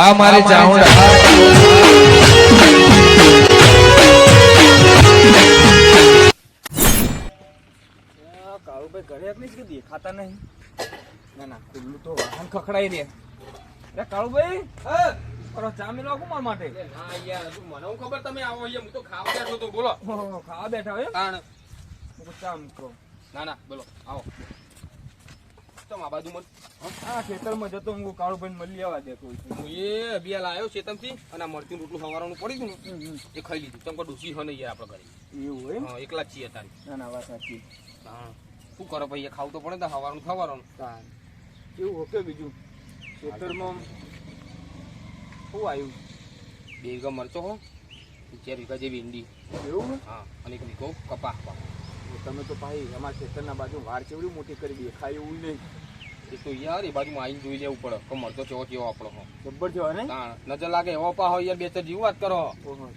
આ મારી ચાઉંડા કાળુભાઈ ઘરે એકલી જ કે દેખાતા નહીં. ના ના ખુલ્લું તો વાહન ખખડાઈ દે. અરે કાળુભાઈ કરો ચા મેલો આખું મારા માટે. હા યાર મને હું ખબર તમે આવો અહીંયા હું તો ખાવા બેઠો તો બોલો. ખાવા બેઠા હોય? કહું ચા મૂકો. ના ના બોલો આવો. તો આ બાજુ મત આ ખેતરમાં જતો હું કાળુભાઈ મળી આવવા દે હું એ અભિયા આવ્યો ચેતનથી અને આ મરચું રોટલું સવારનું પડી ગયું ને એ ખાઈ લીધું. ચમકો ડૂસી હો નહીં યાર આપણે ઘરે. એવું હોય હા એકલા જ છીએ તારી ના ના વાત સાચી. હા. શું કરો ભાઈ તો પડે ને સવારનું ખવારનું એવું હોકે બીજું? ખેતરમાં શું આવ્યું? બે વીઘા મરચો હો ચાર વીઘા જેવી ઈંડી. એવું? હા અને એક વીઘો કપા તમે તો ભાઈ અમારા ખેતરના બાજુ વાર ચેવડી મોટી કરી દેખાય એવું નહીં. એ તો યાર એ બાજુમાં આવીને જોઈ લેવું પડે કમર તો કેવો કેવો આપણો હો. જબ્બર જવા ને? તાણ. નજર લાગે એવો પા હોય યાર બે ચાર જેવું વાત કરો.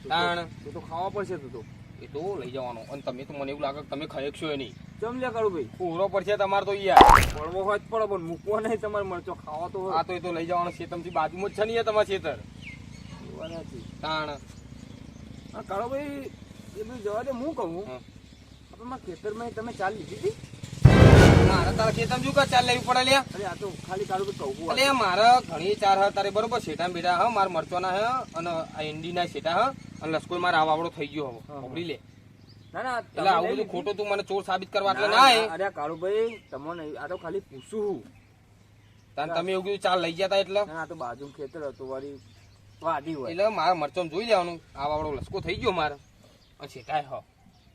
તાણ. તો તો ખાવા પડશે તો તો. એ તો લઈ જવાનો. અને તમે તો મને એવું લાગે તમે ખાઈ શકશો એ નહીં. જમ લ્યા કાળું ભાઈ? પૂરો પડશે તમારે તો યાર. પડવો હોય જ પડો પણ મૂકવો નહીં તમારે મરચો ખાવા તો આ તો એ તો લઈ જવાનો ખેતરથી બાજુમાં જ છે ને તમારે ખેતર તાણ. હા કાળો ભાઈ એ બધું જવા દે હું કહું. મારા ખેતરમાં તમે ચાલ લીધી હતી? મારે તારા ખેતર શું કા ચાલ લેવી પડે લ્યા? અરે આ તો ખાલી ભાઈ કહું મારે ઘણી ચાર હ તારે બરોબર શેઠા બેટા હ મારા મરચોના હે અને આ એન્ડીના શેઠા હ અને લસકોઈ મારા આવાવડો થઈ ગયો હવે. પકડી લે. એટલે આવું બધું? ખોટું તું મને ચોર સાબિત કરવા એટલે ના, અરે કાળું ભાઈ તમને આ તો ખાલી પૂછું હું. તાન તમે એવું કીધું ચાલ લઈ જતા એટલે? આ તો બાજુ ખેતર હતું વાળી વાડી હોય. એટલે મારા મરચો જોઈ લેવાનું આ વાવડો લસકો થઈ ગયો મારે. અને શેઠાય હ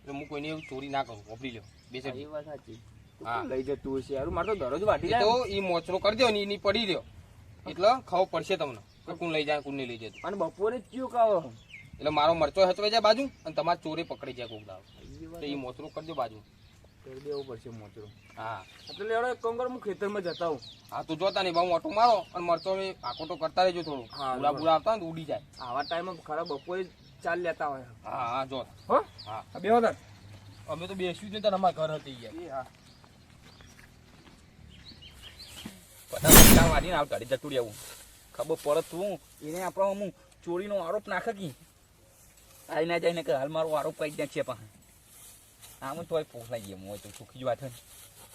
એટલે હું કોઈને એવું ચોરી ના કરું વાપરી લ્યો. બે હા, એ વાત સાચી. હા. લઈ જતું હશે યાર. મારે તો દરરોજ વાટી જાય તો એ મોચરો કરી દો ને એની પડી રહ્યો એટલે ખબર પડશે તમને. કે કોણ લઈ જાય કોણ નહીં લઈ જાય અને બપોરે કયું કાવો એટલે મારો મરચો હચવાઈ જાય બાજુ અને તમારે ચોરે પકડી જાય કોક દાવ તો એ મોચરો કરજો બાજુ. કરી દેવું પડશે મોચરો. હા. એટલે લેવડો એક કામ કર હું ખેતરમાં જતા હું હા તો જોતા નહીં હું ઓટો મારો અને મરચો આકોટો કરતા રહેજો થોડું. બુરા પૂરા આવતા ને ઉડી જાય. આવા ટાઈમે ખરા બપોરે ચાલ લેતા હોય હા હા જો. હો? હા. બે હતા અમે તો બેસ્યું જ નહીં અમારા ઘર હતી ગયા. હા. પતંગ કામ વાળીને આવ ગાડી જતું રહેવું. ખબર પડે તું એને આપણો અમુક ચોરીનો આરોપ નાખે કી? આઈ ના જાય ને કે હાલ મારો આરોપ કઈ ત્યાં છે પણ આમ તોય પોસાઈ ગયા મોય તો સુખી જ વાત હોય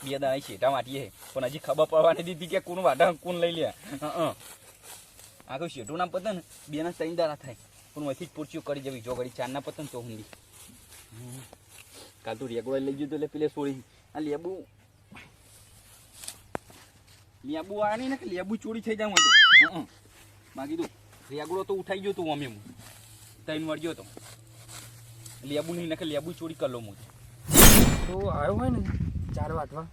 બે દાડા શેટા વાટીએ પણ હજી ખબર પડવાની દીધી કે કોણ વાટા કોણ લઈ લે હા આ તો શેઠું ના પતન બે ના ત્રણ દાડા થાય. પણ અહીંથી જ પૂરચીઓ કરી જવી જો ઘડી ચાર ના પતન તો હુંડી કાલ તું રેગડો લઈ ગયું તો એટલે પેલે સોળી. આ લેબુ. લેબુ આ નહીં ને કે લેબુ ચોરી થઈ જાવ તો? હં માં રેગડો તો ઉઠાઈ ગયો તો અમે હું તૈન વળ્યો તો. લેબુ નહીં ને કે લેબુ ચોરી કરલો હું તો. આવ્યો હોય ને ચાર વાટવા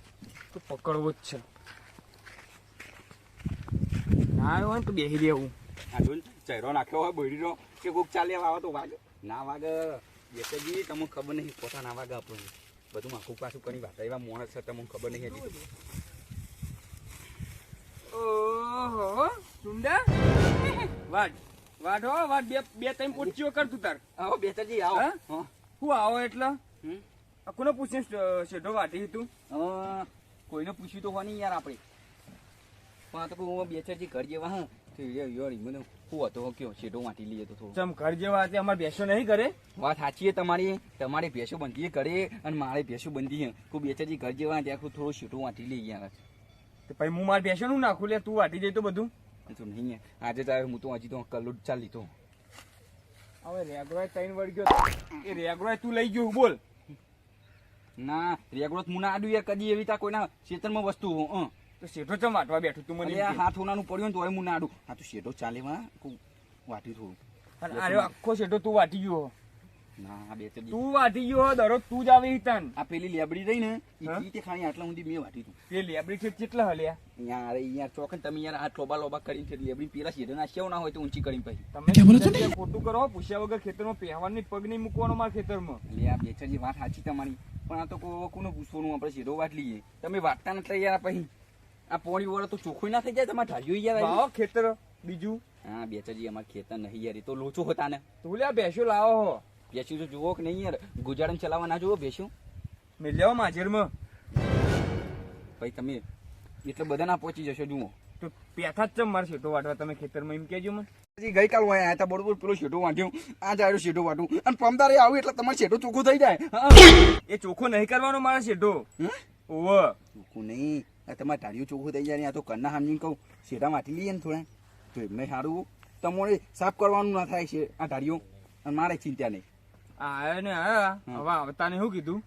તો પકડવો જ છે. ના આવ્યો હોય ને તો બેસી રહેવું. આ જો ચહેરો નાખ્યો હોય બોડીનો કે કોક ચાલે આવે તો વાગે. ના વાગે. બેસેજી તમને ખબર નહીં પોતા ના વાગે આપણને. બધું આખું પાછું કરી વાત એવા મોણસ છે તમને ખબર નહીં હતી ઓહો સુંદર. વાડ વાડ હો વાડ બે બે ત્રણ પોચીઓ કર તું તાર. આવો બેતાજી આવો. હા? હં. આવો એટલે? આ કોને પૂછીને શેઢો વાટી તું? કોઈને પૂછ્યું તો હોય નહીં યાર આપણે. પણ આ તો હું બેચરજી ઘર જેવા હા. તો યાર યાર મને શું હતો કયો શેડો વાટી લઈએ તો થોડું. ચમ ઘર જેવા હતી અમારે બેસો નહીં કરે વાત સાચી છે તમારી. તમારી ભેંસો બંધી કરે અને મારે ભેંસો બંધી કોઈ બેચરજી ઘર જેવા ત્યાં કોઈ થોડું શેડો વાટી લઈએ યાર. તો પછી હું મારે નું નાખું લે તું વાટી જઈ તો બધું? તો નહીં આજે તારે હું તો હજી તો કલ્લું જ ચાલી તો હવે રેગરોય ત્રણ વળ ગયો. એ રેગરોય તું લઈ ગયો બોલ. ના રેગડો હું ના આડું કદી એવી તા કોઈના ખેતરમાં વસ્તુ હં. તો શેઠો ચમ વાટવા બેઠું તું મને અરે. હાથ હોનાનું પડ્યું ને તો હું નાડું હા તો શેડો ચાલે માં વાટી થોડું. અરે આખો શેઠો તું વાટી ગયો. ના બે બેચરજી તું વાટી ગયો દરરોજ તું જ આવે હિતાન આ પેલી લેબડી રહી ને ઈ તે ખાલી આટલા ઊંધી મેં વાટી તું. એ લેબડી છે કેટલા હલ્યા? યાર યાર ચોકન તમે યાર આ ટોબા લોબા કરીને છે લેબડી પેલા શેડો નાખ્યો ના હોય તો ઊંચી કરીને પછી. તમે ખોટું કરો પૂછ્યા વગર ખેતરમાં પહેવાની પગ નહીં મૂકવાનો મારા ખેતરમાં. એટલે આ બેચરજી વાત સાચી તમારી. પણ આ તો કો કોને પૂછવાનું આપણે સીધો વાટ લઈએ. તમે વાટતા નથી યાર પછી. આ પોણી વાળા તો ચોખ્ખું ના થઈ જાય તમારે ઢાલ્યો યાર આવો ખેતર બીજું? હા બેચરજી અમારે ખેતર નહીં યાર એ તો લોચો હતા ને. તું લ્યા બેસો લાવો હો. બેસ્યું તો જુઓ કે નહીં યાર ગુજારણ ચલાવવા ના જુઓ બેસ્યું મેં લેવા માજરમાં. ભાઈ તમે એટલે બધા ના પહોંચી જશો જુઓ. તો પેથા જ ચમ મારે શેઠો વાટવા તમે ખેતરમાં એમ કહેજો મને. પછી ગઈકાલ હોય આયા હતા બરોબર પેલો શેઠો વાંટ્યો આ જાય શેઠો વાટું અને પમદારે આવું એટલે તમારે શેઠો ચોખ્ખો થઈ જાય. એ ચોખ્ખો નહીં કરવાનો મારા શેઠો? ઓવ ચોખ્ખું નહીં. તમારે ટાળીઓ ચોખ્ખું થઈ જાય આ તો કરના સમજીને કહું શેઠા વાટી લઈએ ને થોડા. તો એમને સારું તમારે સાફ કરવાનું ના થાય છે આ ધાર્યું અને મારે ચિંતા નહીં. આ ને હવે આવતાને શું કીધું?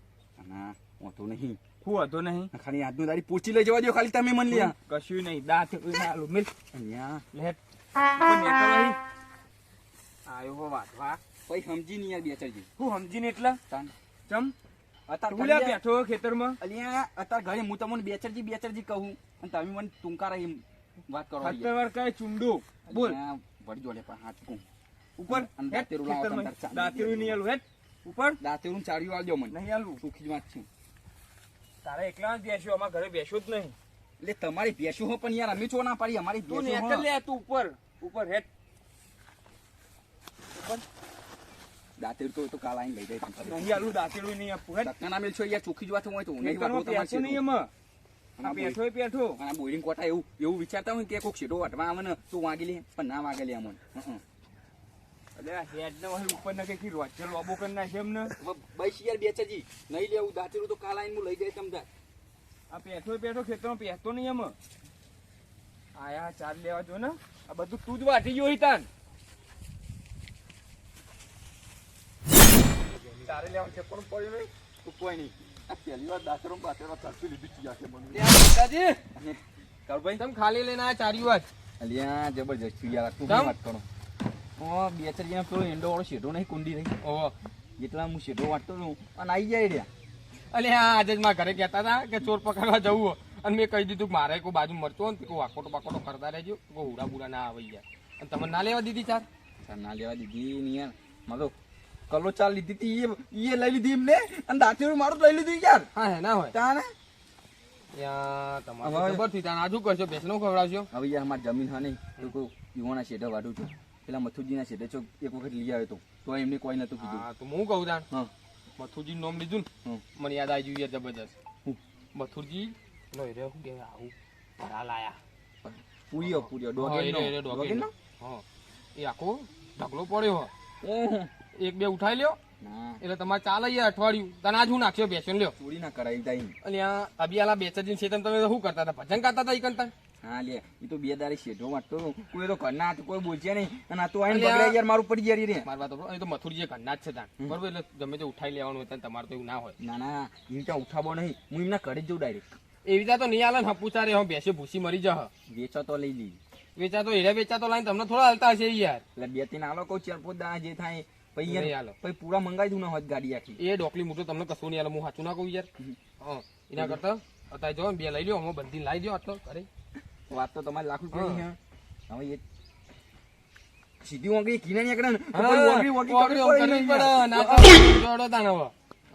ના હોતું નહીં. હું હતો નહીં? ખાલી આજનું તારી પૂછી લઈ જવા દો ખાલી તમે મન લ્યા. કશું નહીં દાંત હાલું મિલ. અહીંયા. લેટ આવ્યો વાટવા ભાઈ સમજી નહીં યાર બેચરજી હું સમજીને નહીં એટલે? ચમ. અત્યારે તું લ્યા ઘરે- બેઠો ખેતરમાં. અલિયા અત્યારે ઘરે હું તમને બેચરજી બેચરજી કહું. અને તમે મને ટૂંકારા એમ વાત કરો વાર કઈ ચુંડો? બોલ. વળી જોડે પણ હાથ ઉપર હેટ, લાવો ખેતરમાં. તમે તાર નહીં આલું હેટ ઉપર. દાતેરું ચાડ્યું આલજો મને. નહીં આલું. સુખી જ વાત છે. તારે એકલા જ બેસ્યો અમારા ઘરે બેસ્યો જ નહીં. એટલે તમારી બેસ્યું હો પણ યાર અમે છો ના પાડી અમારી તું. લે તું ઉપર. ઉપર હેટ દાંતેરું તો તો કાલ આઈને લઈ જાય નહીં આલું દાંતેરું નહીં આપવું હેટ ધક્કા ના મેલશો અહીંયા ચોખી જ વાત હોય તો નહીં ખેતરમાં વાતો તમારે છે નહીં એમાં. અને આ આ પેઠો પેઠો અને બોરિંગ કોટા એવું એવું વિચારતા હોય કે કોઈક શેઠો વાટવા આવે ને તો વાગી લે પણ ના વાગે લે અમને હં, હં. એટલે આ હેડ ને ઉપર ના કઈ રોચર લોબો કરી નાખે એમને. બસ યાર બેચરજી નહીં લેવું દાંતેરું તો કાલ આઈને હું લઈ જાય તમને આ પેઠો પેઠો ખેતરમાં પેઠતો નહીં એમ. આયા ચાર લેવા જો ને. આ બધું તું જ વાટી ગયો હિતાન ચારે લેવા છે પણ પડ્યું નહીં. તો કોઈ નહીં. પહેલી વાર પાછળ બાતેરો ચાલતું લીધું છે યાર મને. કાળુભાઈ? તમે ખાલી લઈને આ ચારી વાત અલ્યા જબરજસ્ત છું તું? વાત કરો. ઓ બે ચાર જણા પેલો એંડો વાળો શેઢો નહીં કુંડી રહી ઓ. જેટલા હું શેઢો વાંચતો હતો અને આવી જાય રહ્યા. અલે હા આજે જ મારા ઘરે કહેતા હતા કે ચોર પકડવા જવું. અને મેં કહી દીધું કે મારે કોઈ બાજુ મરતો ને કોઈ વાકોટો બાકોટો કરતા રહેજો. કોઈ હુડા બુડા ના આવી જાય અને તમે ના લેવા દીધી ચાર? ના લેવા દીધી નહીં યાર. મારો કલો ચાલ લીધી હતી એ લઈ લીધી એમને અને દાંતેરું મારું લઈ લીધું યાર. હા હે ના હોય. તાને આજુ કરશો બેસનો ખવડાવશો? હવે યાર મારી જમીન હા નહીં તો કોઈ યુવાના શેઠે વાટું છું. પેલા મથુજીના છો એક વખત લઈ આવ્યો તો. તો એમને કોઈ નતું કીધું. તો હું કહું તાણ? હા. મથુરજી નામ લીધું ને હમ. મને યાદ આવી ગયું યાર જબરજસ્ત. હું? મથુરજી નો રે હું કે આવું? ભરા લાયા. પૂર્યો પૂર્યો? હા એ આખો ઢગલો પડ્યો હો. એક બે ઉઠાઈ લ્યો. એટલે તમારે ચાલે યાર અઠવાડિયું. તને આજ હું નાખ્યો બેસન લ્યો. ચોરી ના કરાવી જાય અને આ ચાર દિન છે તમે શું કરતા હતા? ભજન કરતા હતા કંતા હા લે. એ તો બે દારી શેઠો વાટતો કોઈ તો ઘરના હાથ કોઈ બોલ્યા નહીં. અને આ તો આઈને. બગડ્યા યાર મારું પડી ગયા રે. મારી વાત એ તો મથુરજી ઘરના જ છે તાણ બરોબર? એટલે ગમે તે ઉઠાઈ લેવાનું હોય તમારે તો એવું ના હોય. ના ના. એમ ત્યાં ઉઠાવો નહીં. હું એમના ઘરે જ જઉં ડાયરેક્ટ એવી રીતે તો નહીં આલે ને પૂછા રે હું બેસે ભૂસી મરી જા વેચો તો લઈ લીધી વેચા તો હીરા વેચા તો લાઈને તમને થોડા હાલતા હશે યાર. એટલે બે ત્રણ આલો કહું ચાર પાંચ જે થાય પછી યાર પછી પૂરા મંગાવી દઉં ને હોત ગાડી આખી. એ ડોકલી મોટું તમને કશું નહીં આલે હું સાચું ના કહું યાર. હા એના કરતા અત્યારે જો બે લઈ લ્યો હું બંધી લાવી દો આટલો અરે વાત તો તમારે લાખ રૂપિયા હવે એ સીધી વાંગી કિના નીકળે ને પડે જોડો તાણ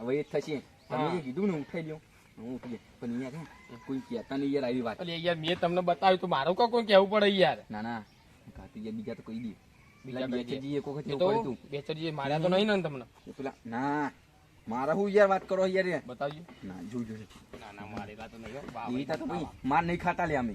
હવે. એ થશે. તમે જે કીધું ને ઉઠાઈ લ્યો હું ઉઠી જાય પણ અહીંયા કોઈ કહેતા નહીં યાર આવી વાત. યાર મેં તમને બતાવ્યું તો મારું કોઈ કહેવું પડે યાર. ના ના. કાતી યાર બીજા તો કહી દે બીજા પેલા કહી દે. બેચેજી એક વખત એવું કર્યું બેચરજી માર્યા તો નહીં ને તમને. પેલા ના મારા હું યાર વાત કરો યાર બતાવજો. ના જોઈ જોઈ. ના ના મારેલા તો નહીં હો. વાહ, એવી વાહ, તો ભાઈ માર નહીં ખાતા લે અમે.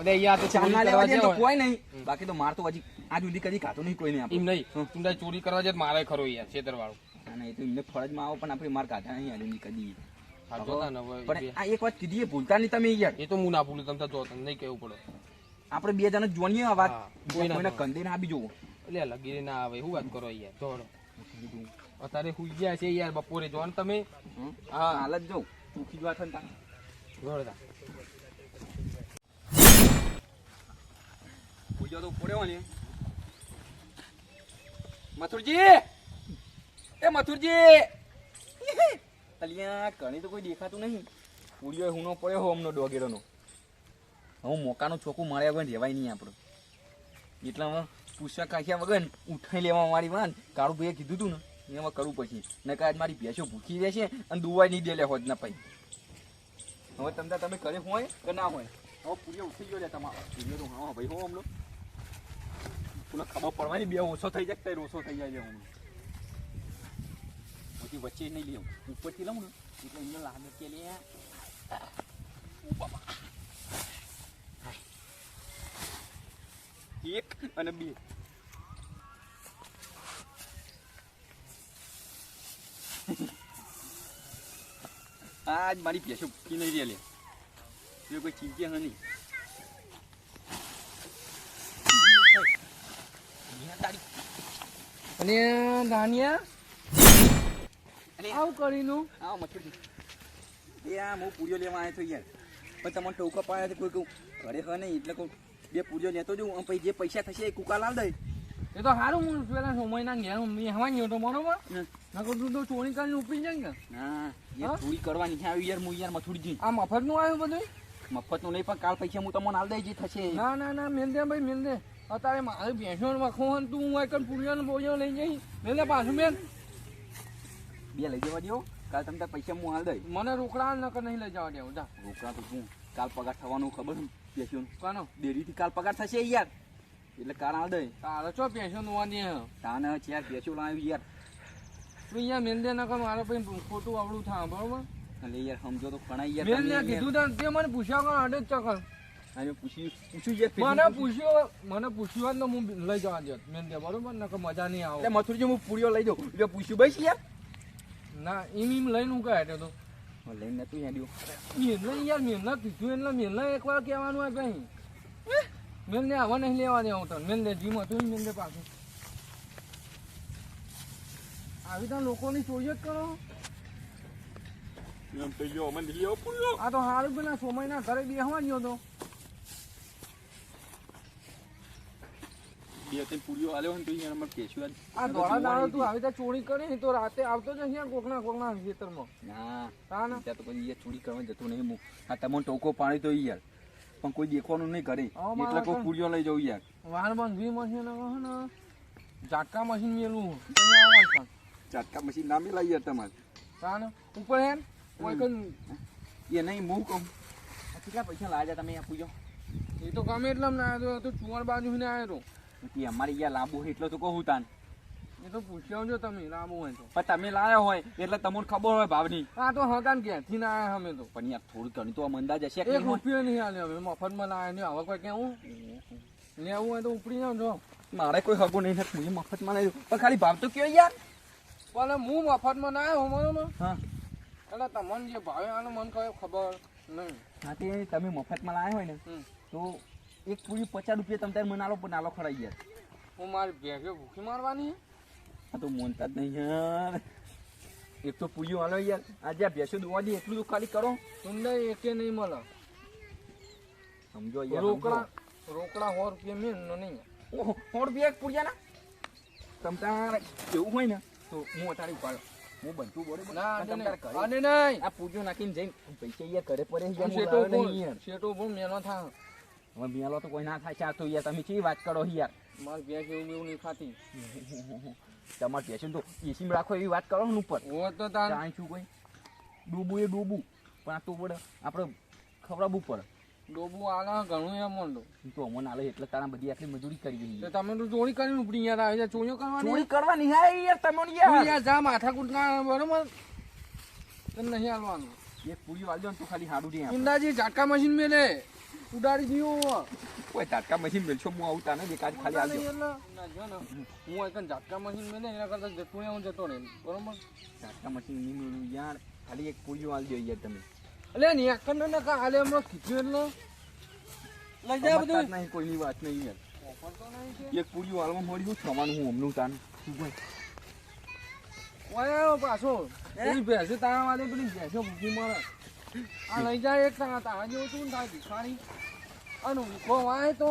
અરે યાર તો ચાલ ચોરી ના કરવા લેવા દે તો કોઈ નહીં. બાકી તો માર તો હજી આજ સુધી કદી ખાતો નહીં કોઈ નહીં એમ નહીં. તું ચોરી કરવા જાય તો મારે ખરો યાર છેતર વાળું ના ના એ તો એમને ફરજમાં આવો પણ આપણે માર કાઢા નહીં હાલે કદી પણ આ એક વાત કીધી ભૂલતા નહીં તમે યાર. એ તો હું ના ભૂલું તમને તો નહીં કહેવું પડે. આપણે બે જણા જોણીએ આ વાત. કોઈ કોઈને કંદે ના બી જોવો. એટલે લગીરે ના આવે શું વાત કરો યાર જોડો અત્યારે હુઈ ગયા છે યાર બપોરે જો તમે. હા. હાલ જ જોઉં. સુખી જવા વાત હોય ને તારે. તો પડ્યો ને. મથુરજી! એ મથુરજી! અલિયા કણી તો કોઈ દેખાતું નહીં. પૂર્યો હુનો પડ્યો હો અમનો ડોગેરોનો. હું મોકાનું છોકું મળ્યા કોઈ રહેવાય નહીં આપણું. એટલામાં પૂછવા કાખ્યા વગર ઉઠાઈ લેવા મારી વાન કાળું ભાઈએ કીધું તું ને એમાં કરવું પછી ને કાંઈ મારી ભેંસો ભૂખી રહેશે અને દુવાઈ નહીં દે લે હોજ ના પછી હવે તમને તમે કરે હોય કે ના હોય? હવે પૂરિયો ઉઠી ગયો છે તમારો. પૂરિયો તો હા ભાઈ હો હમણો. પૂરા ખબર પડવાની બે ઓછો થઈ જાય ત્યારે ઓછો થઈ જાય હમણાં. પછી વચ્ચે નહીં લેવું ઉપરથી લઉં ને, એટલે એમને લાગે કે લે ઓ બાપા. એક અને બે. આજ મારી ભેંસો ભૂખી નહીં રહે લે એ કોઈ ચીજે હ નહીં. અને ધાનિયા અને આવું કરીનું? આવ મથુરજી. એ આ હું પૂરીઓ લેવા આવ્યો છું યાર. પણ તમને ટોકા પાયા તો કોઈ કહું ઘરે હ નહીં એટલે કહું બે પૂરીઓ લેતો જઉં. અને પછી જે પૈસા થશે એ કુકા લાવ દઈ. એ તો સારું હું પેલા સમયના ઘેર મેં હવા ગયો તો બરોબર. હમ. નકર તું તો ચોરી કરીને ઉપડી જાય ને હા એ હા? થોડી કરવાની છે. આવી યાર હું યાર મથુરજી આ મફતનું આવ્યું બધું મફતનું નહીં પણ કાલ પૈસા હું તમને આલ દઈ જે થશે ના ના ના મેલ દે ભાઈ મેલ દે. અત્યારે મારે ભેંસો વખો તું હું એક પૂર્યો ને બોરીઓ લઈ જઈ મેલ દે પાછું મેલ. બે લઈ જવા દો કાલ તમને પૈસા હું આલ દઈ મને રોકડા નકર નહીં લઈ જવા દેવું જા. રોકડા તો શું? કાલ પગાર થવાનું ખબર ડેરીથી કાલ પગાર થશે યાર. એટલે કાલ આલ દઈ તારે ચો ભેંસો નોવા દે હે. તાને ચાર લાવ્યું યાર. તું દે નકર મારે પછી ખોટું આવડું થાય બરોબર? એટલે યાર સમજો તો યાર યાર. કીધું તે મને પૂછ્યા કર અડે ચકર. અને પૂછ્યું પૂછ્યું યાર મને પૂછ્યો. મને પૂછ્યું ને હું લઈ જવા દે મેં દે બરોબર? નકર મજા નહીં આવે. એટલે મથુરજી હું પૂરીઓ લઈ દઉં એટલે પૂછ્યું બસ યાર ના એમ એમ લઈને હું કહે તો. લઈને નતું યાર મેલને યાર મેલને કીધું એટલે મેલને એકવાર કહેવાનું હોય કઈ મેલને આવા નહીં લેવા દે હું તને મેલ દે જીમ હતું ઈ પાછું આવી તો લોકોની ચોરીઓ જ કરો આ તો સારું પેલા સોમયના ઘરે બેહવા ગયો તો બે ત્રણ પૂરીઓ આલ્યો ને તો યાર અમારે કેશું આ દાડો તું આવી ચોરી કરી ને તો રાતે આવતો જ અહીંયા કોકના કોકના ખેતરમાં. ના ત્યાં તો કોઈ ચોરી કરવા જતું નહીં. હું આ તમને ટોકો પાડી તો યાર. પણ કોઈ દેખવાનું નહીં કરે. હા, મારા એટલે કોઈ પૂરીઓ લઈ જવું યાર. વાર બંધી મશીન ને? ઝાટકા મશીન મેલું. અહીંયા આવાય કાં. ચાટકા મશીન ના મિલાય યાર તમારે. ને? ઉપર હેન કોઈ કઈ એ નહીં હું કહું. કેટલા પૈસા લાવ્યા તમે આ પૂજો એ તો ગમે એટલે ના આવ્યો તો ચુવાણ બાજુ ને આવ્યો કે અમારી યાર લાંબુ એટલે તો કહું તાન. એ તો પૂછ્યા જો તમે લાંબુ હોય તો. પણ તમે લાયા હોય એટલે તમને ખબર હોય ભાવની. આ તો હકાન ક્યાંથી ના આવ્યા અમે તો. પણ યાર થોડું ઘણી તો આમ અંદાજ હશે એક? રૂપિયો નહીં હાલે અમે મફતમાં લાવ્યા નહીં હવે કોઈ કેવું? લેવું હોય તો ઉપડી જાવ જો. મારે કોઈ હગો નહીં થાય હું મફતમાં લઈ પણ ખાલી ભાવ તો કયો યાર. પણ હું મફતમાં ના આવ્યો બરોબર હા. એટલે તમને જે ભાવે આનો મને ખબર નહીં. હા તે તમે મફતમાં લાયા હોય ને તો એક પૂરી પચાસ રૂપિયા તમે તારે મને આલો પણ આલો ખડાઈ ગયા હું મારી ભેગો ભૂખી મારવાની? આ તો મોનતા જ નહીં યાર. એક તો પૂરીઓ હાલો યાર. આજે આ ભેંસો દોવા દે એટલું તો ખાલી કરો. તમને એકે નહીં મળે. સમજો યાર રોકડા રોકડા સો રૂપિયા મેં નો નહીં. ઓહો સો રૂપિયા એક પૂરિયા ના તમ તારે એવું હોય ને તો હું અટાડી ઉપાડો. હું બનતું બોલે ના પણ તારે નહીં. આ પૂજો નાખીને જઈને પૈસા યાર ઘરે પડે છે યાર, શેટો બોલ મેનો થા હવે મિયાલો તો કોઈ ના થાય ચાર તો યાર તમે કેવી વાત કરો યાર? માર ભેંસ એવું એવું નહીં ખાતી. તમારે ભેંસ તો એસીમાં રાખો એવી વાત કરો ને ઉપર. ઓ તો તાર જાણ છું કોઈ? ડૂબું એ ડૂબું પણ આ તો પડે આપણે ખવડાવવું પડે. ડોબું આલા ઘણું એમ મોંડો તો અમોન આલે એટલે તારા બધી આટલી મજૂરી કરી તો દીધી તમે તો ચોરી કરીને ઉપડી યાર આવે છે ચોરીઓ કરવાની ચોરી કરવાની હે યાર તમે યાર. યાર જા માથા કૂટના બરોબર? તને નહીં આલવાનું એક પૂરી વાલજો ને તો ખાલી હાડું નહીં ઇન્દાજી ઝાકા ઝાટકા મશીન મેલે. ઉડાડી દીધું કોઈ તાટકા મશીન મેલશો હું આવું તાને કાજ ખાલી આવજો હું એક ઝાટકા મશીન મેલે એના કરતા જતો હું જતો રહે બરોબર? તાટકા મશીન નહીં મેળવું યાર ખાલી એક પૂરી વાળજો યાર તમે. એટલે ને એક ને કા આલે હમણાં કીધું એટલે. લઈ જા બધું. નહીં કોઈની વાત નહીં યાર. ઓફર તો નહીં છે. એક પૂરી વાળવા મળ્યું થવાનું હું હમનું તાન. ઓય પાછો. એ ભેંસે તારા વાલે પેલી ભેંસો ભૂખી મળે આ લઈ જાય એક સંગા તારા જેવું થાય ભિખારી. અને ઊંઘો વાય તો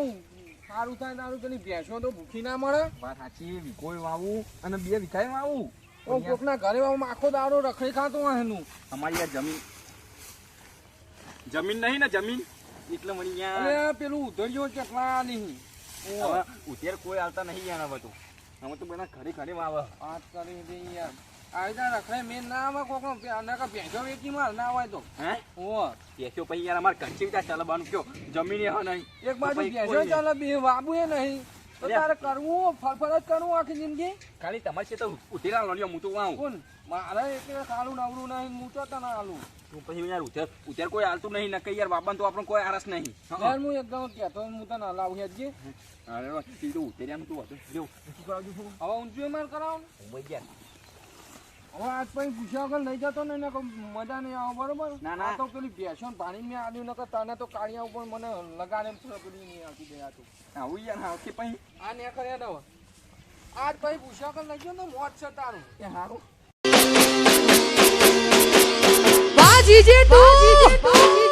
સારું થાય તારું પેલી ભેંસો તો ભૂખી ના મળે. વાત સાચી વિકોય વાવું અને બે વિખાય વાવું. તો કોકના ઘરે વાવ આખો દાડો રખડી ખાતો હોય એનું. અમારી આ જમીન. જમીન નહીં ને જમીન. એટલે મળી અરે પેલું ઉધડ્યો કેટલા નહીં. ઉધેર કોઈ આવતા નહીં યાર હવે અમે તો બધા ઘરે ઘરે વાવે. વાત કરી યાર. આવી તા મેં ના આવે કોક નકા ભેંસો વેચી માર ના હોય તો. હે? ઓ પેસ્યો પછી યાર અમારે કંચી વિચાર ચલાવવાનું કયો? જમીન હા નહીં. એક બાજુ ભેંસો. ચાલે બે એ નહીં. તો તારે કરવું ફરફર જ કરવું આખી જિંદગી? ખાલી તમારી છે તો ઉતેરા લોલ્યો હું તો વાઉં કોણ? મારે એટલે નવરું નહીં હું તો તને આલું. તું પછી યાર ઉતેર ઉતેર કોઈ હાલતું નહીં નકઈ યાર બાબાને તો આપણને કોઈ આરસ નહીં. યાર હું. એકદમ કહેતો હું તને હલાવું હેડજે અરે તું તો ઉતેરિયાનું તું હતું. જો હવે ઊંચું માર કરાવું ભાઈ હવે આજ પછી પૂછ્યા વગર લઈ જતો ને મજા નહીં આવે બરોબર? ના, ના. તો પેલી ભેંસો પાણી મેં આવ્યું નકર તને તો કાળિયા ઉપર મને લગાડે છોકરી નહીં આવતી ગયા તું આવું યાર હા કે પછી. આ ને કર્યા દો આજ પછી પૂછ્યા વગર લઈ ગયો ને મોત છે તારું. એ હારું. બાજી જે તું